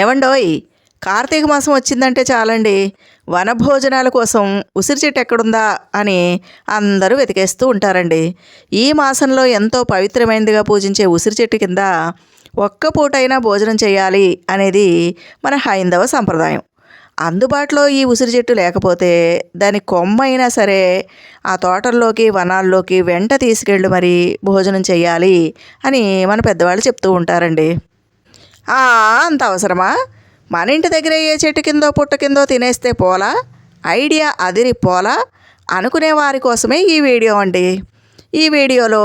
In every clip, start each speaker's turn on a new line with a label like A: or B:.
A: ఏమండోయ్ కార్తీక మాసం వచ్చిందంటే చాలండి వనభోజనాల కోసం ఉసిరి చెట్టు ఎక్కడుందా అని అందరూ వెతికేస్తూ ఉంటారండి ఈ మాసంలో ఎంతో పవిత్రమైనదిగా పూజించే ఉసిరి చెట్టు కింద ఒక్క పూటైనా భోజనం చేయాలి అనేది మన హైందవ సంప్రదాయం అందుబాటులో ఈ ఉసిరి చెట్టు లేకపోతే దాని కొమ్మ అయినా సరే ఆ తోటల్లోకి వనాల్లోకి వెంట తీసుకెళ్ళి మరి భోజనం చేయాలి అని మన పెద్దవాళ్ళు చెప్తూ ఉంటారండి అంత అవసరమా మన ఇంటి దగ్గర ఏ చెట్టు కిందో పుట్ట కిందో తినేస్తే పోలా ఐడియా అదిరి పోలా అనుకునే వారి కోసమే ఈ వీడియో అండి ఈ వీడియోలో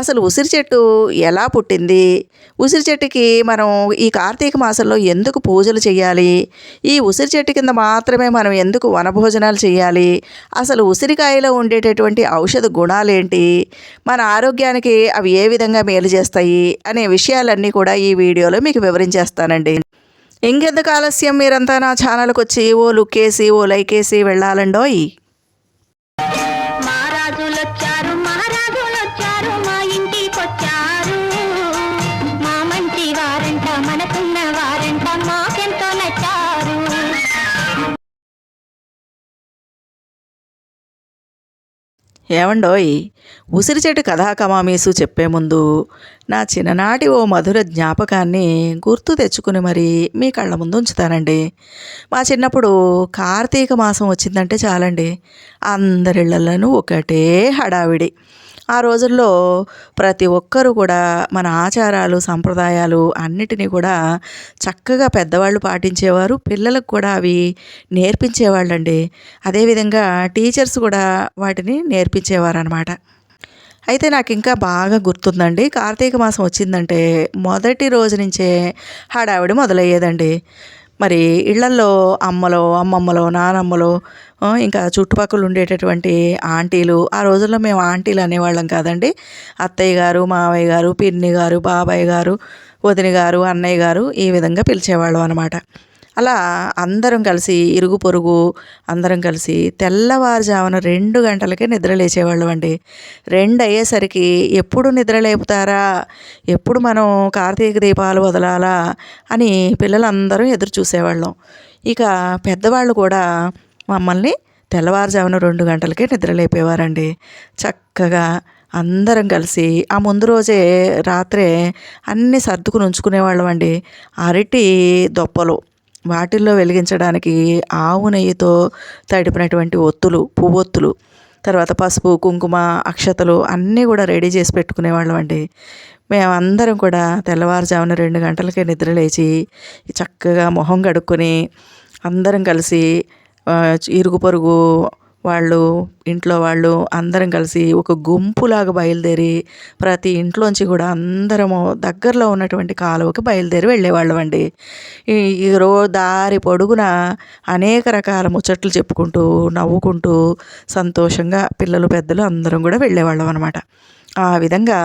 A: అసలు ఉసిరి చెట్టు ఎలా పుట్టింది ఉసిరి చెట్టుకి మనం ఈ కార్తీక మాసంలో ఎందుకు పూజలు చేయాలి ఈ ఉసిరి చెట్టు కింద మాత్రమే మనం ఎందుకు వనభోజనాలు చేయాలి అసలు ఉసిరికాయలో ఉండేటటువంటి ఔషధ గుణాలేంటి మన ఆరోగ్యానికి అవి ఏ విధంగా మేలు చేస్తాయి అనే విషయాలన్నీ కూడా ఈ వీడియోలో మీకు వివరించేస్తానండి ఇంకెందుకు ఆలస్యం మీరంతా నా ఛానల్కి వచ్చి ఓ లుక్కేసి ఓ లైకేసి వెళ్ళాలండోయ్ ఏమండోయ్ ఉసిరి చెట్టు కథాకమామీసు చెప్పే ముందు నా చిన్ననాటి ఓ మధుర జ్ఞాపకాన్ని గుర్తు తెచ్చుకుని మరి మీ కళ్ళ ముందు ఉంచుతానండి మా చిన్నప్పుడు కార్తీక మాసం వచ్చిందంటే చాలండి అందరిళ్లలోనూ ఒకటే హడావిడి ఆ రోజుల్లో ప్రతి ఒక్కరూ కూడా మన ఆచారాలు సంప్రదాయాలు అన్నిటినీ కూడా చక్కగా పెద్దవాళ్ళు పాటించేవారు పిల్లలకు కూడా అవి అండి అదేవిధంగా టీచర్స్ కూడా వాటిని నేర్పించేవారు అనమాట అయితే నాకు ఇంకా బాగా గుర్తుందండి కార్తీక మాసం వచ్చిందంటే మొదటి రోజు నుంచే హడావిడి మొదలయ్యేదండి మరి ఇళ్లల్లో అమ్మలో అమ్మమ్మలో నానమ్మలో ఇంకా చుట్టుపక్కల ఉండేటటువంటి ఆంటీలు ఆ రోజుల్లో మేము ఆంటీలు అనేవాళ్ళం కాదండి అత్తయ్య గారు మావయ్య గారు పిన్ని గారు బాబాయ్ గారు వదిని గారు అన్నయ్య గారు ఈ విధంగా పిలిచేవాళ్ళం అనమాట అలా అందరం కలిసి ఇరుగు పొరుగు అందరం కలిసి తెల్లవారుజామున రెండు గంటలకే లేచేవాళ్ళం అండి రెండు అయ్యేసరికి ఎప్పుడు లేపుతారా ఎప్పుడు మనం కార్తీక దీపాలు వదలాలా అని పిల్లలందరూ ఎదురు చూసేవాళ్ళం ఇక పెద్దవాళ్ళు కూడా మమ్మల్ని తెల్లవారుజామున రెండు గంటలకే నిద్రలేపేవారండి చక్కగా అందరం కలిసి ఆ ముందు రోజే రాత్రే అన్నీ సర్దుకుని ఉంచుకునేవాళ్ళం అండి అరటి దొప్పలు వాటిల్లో వెలిగించడానికి ఆవు నెయ్యితో తడిపినటువంటి ఒత్తులు పువ్వొత్తులు తర్వాత పసుపు కుంకుమ అక్షతలు అన్నీ కూడా రెడీ చేసి పెట్టుకునేవాళ్ళం అండి మేమందరం కూడా తెల్లవారుజామున రెండు గంటలకే నిద్రలేచి చక్కగా మొహం కడుక్కొని అందరం కలిసి ఇరుగు పొరుగు వాళ్ళు ఇంట్లో వాళ్ళు అందరం కలిసి ఒక గుంపులాగా బయలుదేరి ప్రతి ఇంట్లోంచి కూడా అందరము దగ్గరలో ఉన్నటువంటి కాలువకి బయలుదేరి వెళ్ళేవాళ్ళం అండి ఈ రో దారి పొడుగున అనేక రకాల ముచ్చట్లు చెప్పుకుంటూ నవ్వుకుంటూ సంతోషంగా పిల్లలు పెద్దలు అందరం కూడా వెళ్ళేవాళ్ళం అనమాట ఆ విధంగా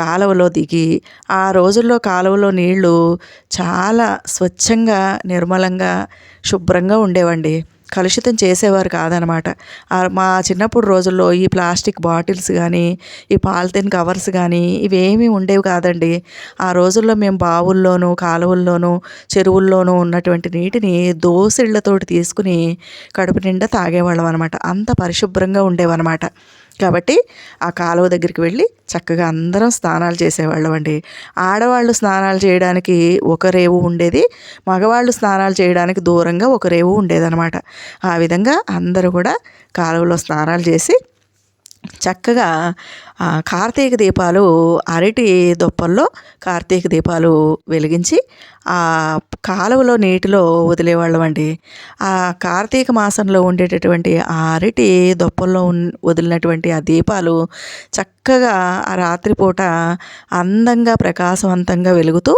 A: కాలువలో దిగి ఆ రోజుల్లో కాలువలో నీళ్లు చాలా స్వచ్ఛంగా నిర్మలంగా శుభ్రంగా ఉండేవండి కలుషితం చేసేవారు కాదనమాట మా చిన్నప్పుడు రోజుల్లో ఈ ప్లాస్టిక్ బాటిల్స్ కానీ ఈ పాలిథిన్ కవర్స్ కానీ ఇవేమీ ఉండేవి కాదండి ఆ రోజుల్లో మేము బావుల్లోనూ కాలువల్లోనూ చెరువుల్లోనూ ఉన్నటువంటి నీటిని దోసిళ్లతోటి తీసుకుని కడుపు నిండా తాగేవాళ్ళం అనమాట అంత పరిశుభ్రంగా ఉండేవన్నమాట కాబట్టి ఆ కాలువ దగ్గరికి వెళ్ళి చక్కగా అందరం స్నానాలు చేసేవాళ్ళం అండి ఆడవాళ్ళు స్నానాలు చేయడానికి ఒక రేవు ఉండేది మగవాళ్ళు స్నానాలు చేయడానికి దూరంగా ఒక రేవు ఉండేదనమాట ఆ విధంగా అందరూ కూడా కాలువలో స్నానాలు చేసి చక్కగా కార్తీక దీపాలు అరటి దొప్పల్లో కార్తీక దీపాలు వెలిగించి ఆ కాలువలో నీటిలో వదిలేవాళ్ళం అండి ఆ కార్తీక మాసంలో ఉండేటటువంటి ఆ అరటి దొప్పల్లో వదిలినటువంటి ఆ దీపాలు చక్కగా ఆ రాత్రిపూట అందంగా ప్రకాశవంతంగా వెలుగుతూ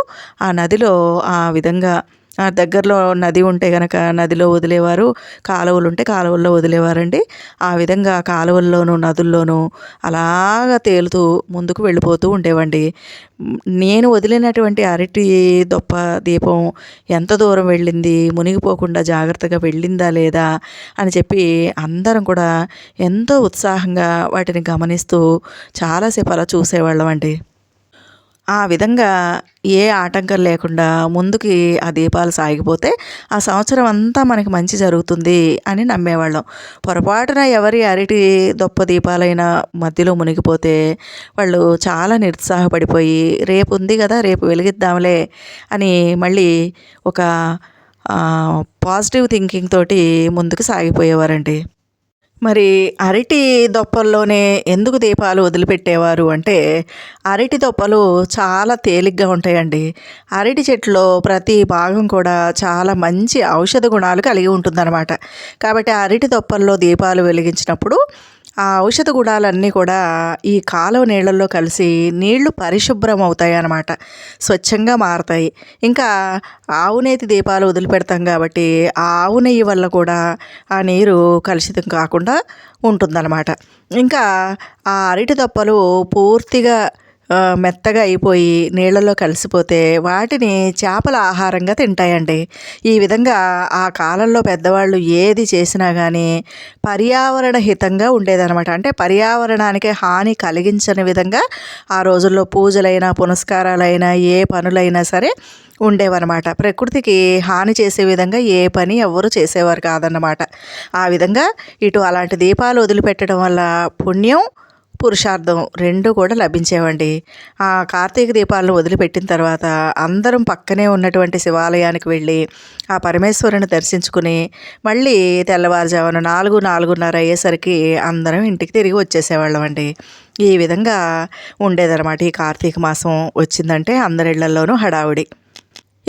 A: ఆ నదిలో ఆ విధంగా దగ్గరలో నది ఉంటే కనుక నదిలో వదిలేవారు కాలువలు ఉంటే కాలువల్లో వదిలేవారండి ఆ విధంగా కాలువల్లోనూ నదుల్లోనూ అలాగా తేలుతూ ముందుకు వెళ్ళిపోతూ ఉండేవండి నేను వదిలినటువంటి అరటి దొప్ప దీపం ఎంత దూరం వెళ్ళింది మునిగిపోకుండా జాగ్రత్తగా వెళ్ళిందా లేదా అని చెప్పి అందరం కూడా ఎంతో ఉత్సాహంగా వాటిని గమనిస్తూ చాలాసేపు అలా చూసేవాళ్ళం అండి ఆ విధంగా ఏ ఆటంకం లేకుండా ముందుకి ఆ దీపాలు సాగిపోతే ఆ సంవత్సరం అంతా మనకి మంచి జరుగుతుంది అని నమ్మేవాళ్ళం పొరపాటున ఎవరి అరటి దొప్ప దీపాలైన మధ్యలో మునిగిపోతే వాళ్ళు చాలా నిరుత్సాహపడిపోయి రేపు ఉంది కదా రేపు వెలిగిద్దాంలే అని మళ్ళీ ఒక పాజిటివ్ థింకింగ్ తోటి ముందుకు సాగిపోయేవారండి మరి అరటి దొప్పల్లోనే ఎందుకు దీపాలు వదిలిపెట్టేవారు అంటే అరటి దొప్పలు చాలా తేలిగ్గా ఉంటాయండి అరటి చెట్లో ప్రతి భాగం కూడా చాలా మంచి ఔషధ గుణాలు కలిగి ఉంటుందన్నమాట కాబట్టి అరటి దొప్పల్లో దీపాలు వెలిగించినప్పుడు ఆ ఔషధ గుణాలన్నీ కూడా ఈ కాలువ నీళ్ళల్లో కలిసి నీళ్లు పరిశుభ్రం అవుతాయి అన్నమాట స్వచ్ఛంగా మారుతాయి ఇంకా ఆవు నేతి దీపాలు వదిలిపెడతాం కాబట్టి ఆ ఆవు నెయ్యి వల్ల కూడా ఆ నీరు కలుషితం కాకుండా ఉంటుందన్నమాట ఇంకా ఆ అరటి దప్పలు పూర్తిగా మెత్తగా అయిపోయి నీళ్లలో కలిసిపోతే వాటిని చేపల ఆహారంగా తింటాయండి ఈ విధంగా ఆ కాలంలో పెద్దవాళ్ళు ఏది చేసినా కానీ పర్యావరణ హితంగా ఉండేదన్నమాట అంటే పర్యావరణానికి హాని కలిగించని విధంగా ఆ రోజుల్లో పూజలైనా పునస్కారాలైనా ఏ పనులైనా సరే ఉండేవన్నమాట ప్రకృతికి హాని చేసే విధంగా ఏ పని ఎవ్వరూ చేసేవారు కాదన్నమాట ఆ విధంగా ఇటు అలాంటి దీపాలు వదిలిపెట్టడం వల్ల పుణ్యం పురుషార్థం రెండు కూడా లభించేవండి ఆ కార్తీక దీపాలను వదిలిపెట్టిన తర్వాత అందరం పక్కనే ఉన్నటువంటి శివాలయానికి వెళ్ళి ఆ పరమేశ్వరుని దర్శించుకుని మళ్ళీ తెల్లవారుజామున నాలుగు నాలుగున్నర అయ్యేసరికి అందరం ఇంటికి తిరిగి వచ్చేసేవాళ్ళం అండి ఈ విధంగా ఉండేదన్నమాట ఈ కార్తీక మాసం వచ్చిందంటే అందరిళ్లలోనూ హడావుడి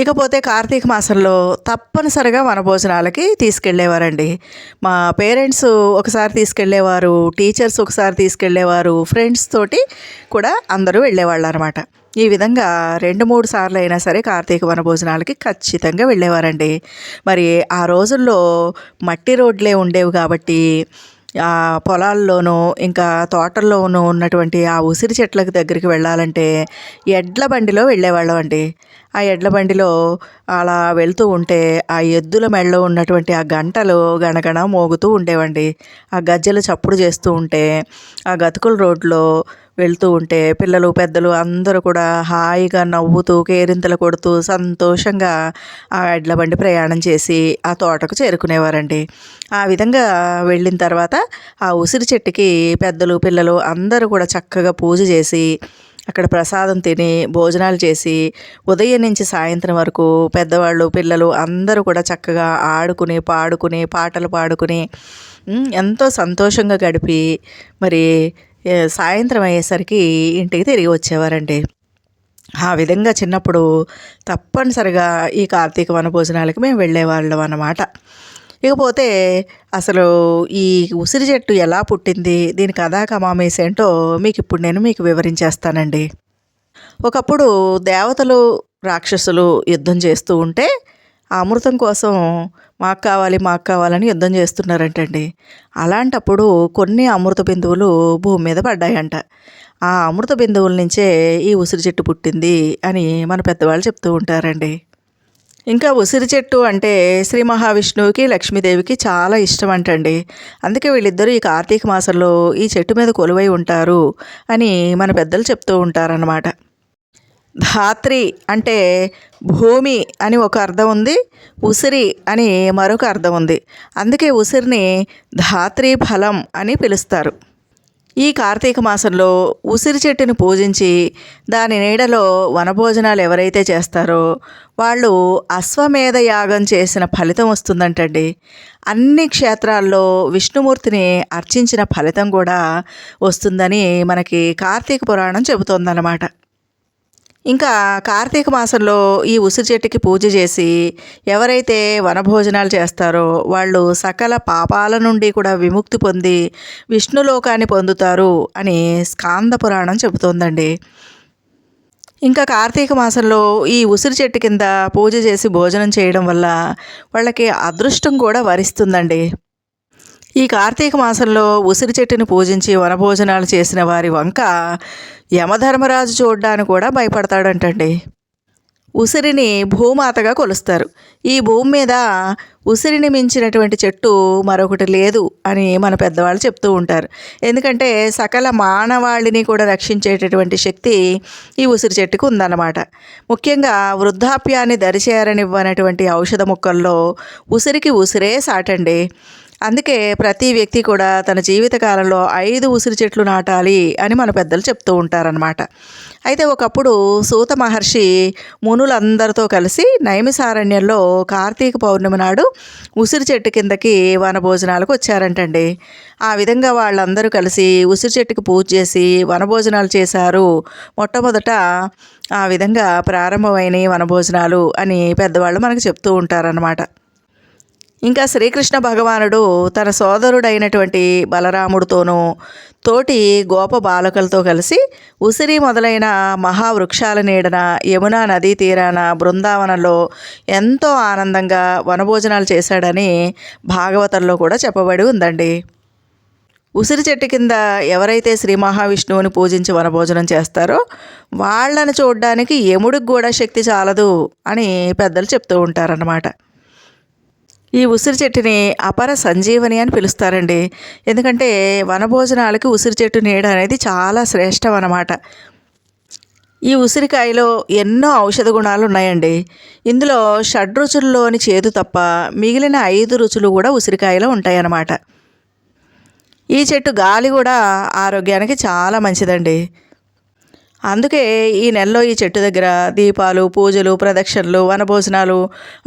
A: ఇకపోతే కార్తీక మాసంలో తప్పనిసరిగా మన భోజనాలకి తీసుకెళ్ళేవారండి మా పేరెంట్స్ ఒకసారి తీసుకెళ్ళేవారు టీచర్స్ ఒకసారి తీసుకెళ్ళేవారు ఫ్రెండ్స్ తోటి కూడా అందరూ వెళ్ళేవాళ్ళు అనమాట ఈ విధంగా రెండు మూడు సార్లు అయినా సరే కార్తీక వనభోజనాలకి ఖచ్చితంగా వెళ్ళేవారండి మరి ఆ రోజుల్లో మట్టి రోడ్లే ఉండేవి కాబట్టి ఆ పొలాల్లోనూ ఇంకా తోటల్లోనూ ఉన్నటువంటి ఆ ఉసిరి చెట్లకు దగ్గరికి వెళ్ళాలంటే ఎడ్ల బండిలో వెళ్ళేవాళ్ళం అండి ఆ ఎడ్ల బండిలో అలా వెళ్తూ ఉంటే ఆ ఎద్దుల మెడలో ఉన్నటువంటి ఆ గంటలు గణగణ మోగుతూ ఉండేవండి ఆ గజ్జెలు చప్పుడు చేస్తూ ఉంటే ఆ గతుకుల రోడ్లో వెళ్తూ ఉంటే పిల్లలు పెద్దలు అందరూ కూడా హాయిగా నవ్వుతూ కేరింతలు కొడుతూ సంతోషంగా ఆ ఎడ్ల బండి ప్రయాణం చేసి ఆ తోటకు చేరుకునేవారండి ఆ విధంగా వెళ్ళిన తర్వాత ఆ ఉసిరి చెట్టుకి పెద్దలు పిల్లలు అందరూ కూడా చక్కగా పూజ చేసి అక్కడ ప్రసాదం తిని భోజనాలు చేసి ఉదయం నుంచి సాయంత్రం వరకు పెద్దవాళ్ళు పిల్లలు అందరూ కూడా చక్కగా ఆడుకుని పాడుకుని పాటలు పాడుకుని ఎంతో సంతోషంగా గడిపి మరి సాయంత్రం అయ్యేసరికి ఇంటికి తిరిగి వచ్చేవారండి ఆ విధంగా చిన్నప్పుడు తప్పనిసరిగా ఈ కార్తీక వన భోజనాలకు మేము వెళ్ళేవాళ్ళం అన్నమాట ఇకపోతే అసలు ఈ ఉసిరి చెట్టు ఎలా పుట్టింది దీని కథా ఏంటో మీకు ఇప్పుడు నేను మీకు వివరించేస్తానండి ఒకప్పుడు దేవతలు రాక్షసులు యుద్ధం చేస్తూ ఉంటే ఆ అమృతం కోసం మాకు కావాలి మాకు కావాలని యుద్ధం చేస్తున్నారంటండి అలాంటప్పుడు కొన్ని అమృత బిందువులు భూమి మీద పడ్డాయంట ఆ అమృత బిందువుల నుంచే ఈ ఉసిరి చెట్టు పుట్టింది అని మన పెద్దవాళ్ళు చెప్తూ ఉంటారండి ఇంకా ఉసిరి చెట్టు అంటే శ్రీ మహావిష్ణువుకి లక్ష్మీదేవికి చాలా ఇష్టం అంటండి అందుకే వీళ్ళిద్దరూ ఈ కార్తీక మాసంలో ఈ చెట్టు మీద కొలువై ఉంటారు అని మన పెద్దలు చెప్తూ ఉంటారన్నమాట ధాత్రి అంటే భూమి అని ఒక అర్థం ఉంది ఉసిరి అని మరొక అర్థం ఉంది అందుకే ఉసిరిని ధాత్రి ఫలం అని పిలుస్తారు ఈ కార్తీక మాసంలో ఉసిరి చెట్టును పూజించి దాని నీడలో వనభోజనాలు ఎవరైతే చేస్తారో వాళ్ళు అశ్వమేధ యాగం చేసిన ఫలితం వస్తుందంటండి అన్ని క్షేత్రాల్లో విష్ణుమూర్తిని అర్చించిన ఫలితం కూడా వస్తుందని మనకి కార్తీక పురాణం చెబుతోందన్నమాట ఇంకా కార్తీక మాసంలో ఈ ఉసిరి చెట్టుకి పూజ చేసి ఎవరైతే వనభోజనాలు చేస్తారో వాళ్ళు సకల పాపాల నుండి కూడా విముక్తి పొంది విష్ణులోకాన్ని పొందుతారు అని స్కాంద పురాణం చెబుతోందండి ఇంకా కార్తీక మాసంలో ఈ ఉసిరి చెట్టు కింద పూజ చేసి భోజనం చేయడం వల్ల వాళ్ళకి అదృష్టం కూడా వరిస్తుందండి ఈ కార్తీక మాసంలో ఉసిరి చెట్టుని పూజించి వనభోజనాలు చేసిన వారి వంక యమధర్మరాజు చూడ్డానికి కూడా భయపడతాడంటండి ఉసిరిని భూమాతగా కొలుస్తారు ఈ భూమి మీద ఉసిరిని మించినటువంటి చెట్టు మరొకటి లేదు అని మన పెద్దవాళ్ళు చెప్తూ ఉంటారు ఎందుకంటే సకల మానవాళిని కూడా రక్షించేటటువంటి శక్తి ఈ ఉసిరి చెట్టుకు ఉందన్నమాట ముఖ్యంగా వృద్ధాప్యాన్ని దరిచేరనివ్వనటువంటి ఔషధ మొక్కల్లో ఉసిరికి ఉసిరే సాటండి అందుకే ప్రతి వ్యక్తి కూడా తన జీవితకాలంలో ఐదు ఉసిరి చెట్లు నాటాలి అని మన పెద్దలు చెప్తూ ఉంటారనమాట అయితే ఒకప్పుడు సూత మహర్షి మునులందరితో కలిసి నైమిసారణ్యంలో కార్తీక పౌర్ణమి నాడు ఉసిరి చెట్టు కిందకి వనభోజనాలకు వచ్చారంటండి ఆ విధంగా వాళ్ళందరూ కలిసి ఉసిరి చెట్టుకి పూజ చేసి వనభోజనాలు చేశారు మొట్టమొదట ఆ విధంగా ప్రారంభమైన వనభోజనాలు అని పెద్దవాళ్ళు మనకు చెప్తూ ఉంటారనమాట ఇంకా శ్రీకృష్ణ భగవానుడు తన సోదరుడైనటువంటి బలరాముడితోనూ తోటి గోప బాలకలతో కలిసి ఉసిరి మొదలైన మహావృక్షాల నీడన యమునా నదీ తీరాన బృందావనంలో ఎంతో ఆనందంగా వనభోజనాలు చేశాడని భాగవతంలో కూడా చెప్పబడి ఉందండి ఉసిరి చెట్టు కింద ఎవరైతే శ్రీ మహావిష్ణువుని పూజించి వనభోజనం చేస్తారో వాళ్ళని చూడడానికి యముడికి కూడా శక్తి చాలదు అని పెద్దలు చెప్తూ ఉంటారన్నమాట ఈ ఉసిరి చెట్టుని అపర సంజీవని అని పిలుస్తారండి ఎందుకంటే భోజనాలకి ఉసిరి చెట్టు నీడ అనేది చాలా శ్రేష్టం అన్నమాట ఈ ఉసిరికాయలో ఎన్నో ఔషధ గుణాలు ఉన్నాయండి ఇందులో షడ్ రుచుల్లోని చేదు తప్ప మిగిలిన ఐదు రుచులు కూడా ఉసిరికాయలో ఉంటాయన్నమాట ఈ చెట్టు గాలి కూడా ఆరోగ్యానికి చాలా మంచిదండి అందుకే ఈ నెలలో ఈ చెట్టు దగ్గర దీపాలు పూజలు ప్రదక్షిణలు వనభోజనాలు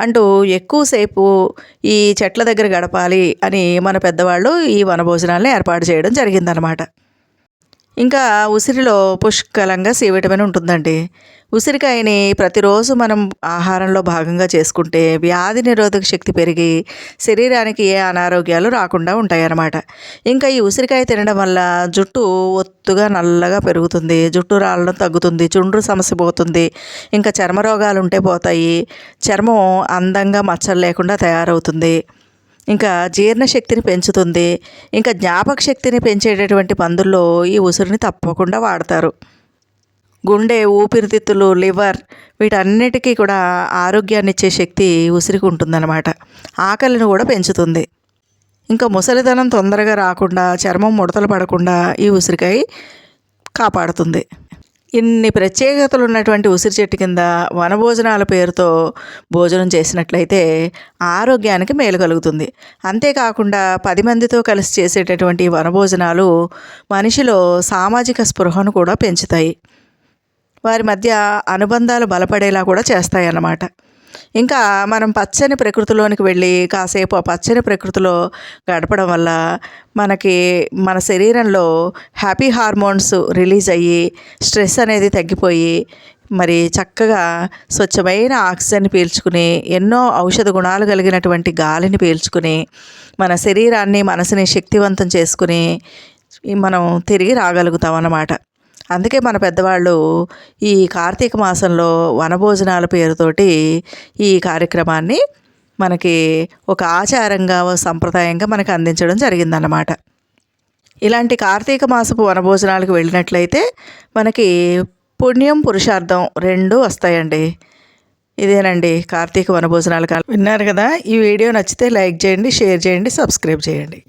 A: అంటూ ఎక్కువసేపు ఈ చెట్ల దగ్గర గడపాలి అని మన పెద్దవాళ్ళు ఈ వనభోజనాలను ఏర్పాటు చేయడం జరిగిందనమాట ఇంకా ఉసిరిలో పుష్కలంగా సి విటమిన్ ఉంటుందండి ఉసిరికాయని ప్రతిరోజు మనం ఆహారంలో భాగంగా చేసుకుంటే వ్యాధి నిరోధక శక్తి పెరిగి శరీరానికి ఏ అనారోగ్యాలు రాకుండా ఉంటాయన్నమాట ఇంకా ఈ ఉసిరికాయ తినడం వల్ల జుట్టు ఒత్తుగా నల్లగా పెరుగుతుంది జుట్టు రాలడం తగ్గుతుంది చుండ్రు సమస్య పోతుంది ఇంకా చర్మ రోగాలు ఉంటే పోతాయి చర్మం అందంగా మచ్చలు లేకుండా తయారవుతుంది ఇంకా జీర్ణశక్తిని పెంచుతుంది ఇంకా జ్ఞాపక శక్తిని పెంచేటటువంటి మందుల్లో ఈ ఉసిరిని తప్పకుండా వాడతారు గుండె ఊపిరితిత్తులు లివర్ వీటన్నిటికీ కూడా ఆరోగ్యాన్ని ఇచ్చే శక్తి ఉసిరికి ఉంటుందన్నమాట ఆకలిని కూడా పెంచుతుంది ఇంకా ముసలిదనం తొందరగా రాకుండా చర్మం ముడతలు పడకుండా ఈ ఉసిరికాయ కాపాడుతుంది ఇన్ని ప్రత్యేకతలు ఉన్నటువంటి ఉసిరి చెట్టు కింద వనభోజనాల పేరుతో భోజనం చేసినట్లయితే ఆరోగ్యానికి మేలు కలుగుతుంది అంతేకాకుండా పది మందితో కలిసి చేసేటటువంటి వనభోజనాలు మనిషిలో సామాజిక స్పృహను కూడా పెంచుతాయి వారి మధ్య అనుబంధాలు బలపడేలా కూడా చేస్తాయన్నమాట ఇంకా మనం పచ్చని ప్రకృతిలోనికి వెళ్ళి కాసేపు ఆ పచ్చని ప్రకృతిలో గడపడం వల్ల మనకి మన శరీరంలో హ్యాపీ హార్మోన్స్ రిలీజ్ అయ్యి స్ట్రెస్ అనేది తగ్గిపోయి మరి చక్కగా స్వచ్ఛమైన ఆక్సిజన్ పీల్చుకుని ఎన్నో ఔషధ గుణాలు కలిగినటువంటి గాలిని పీల్చుకుని మన శరీరాన్ని మనసుని శక్తివంతం చేసుకుని మనం తిరిగి రాగలుగుతాం అన్నమాట అందుకే మన పెద్దవాళ్ళు ఈ కార్తీక మాసంలో వనభోజనాల పేరుతోటి ఈ కార్యక్రమాన్ని మనకి ఒక ఆచారంగా సంప్రదాయంగా మనకు అందించడం జరిగిందన్నమాట ఇలాంటి కార్తీక మాసపు వనభోజనాలకు వెళ్ళినట్లయితే మనకి పుణ్యం పురుషార్థం రెండు వస్తాయండి ఇదేనండి కార్తీక భోజనాలు కాలం విన్నారు కదా ఈ వీడియో నచ్చితే లైక్ చేయండి షేర్ చేయండి సబ్స్క్రైబ్ చేయండి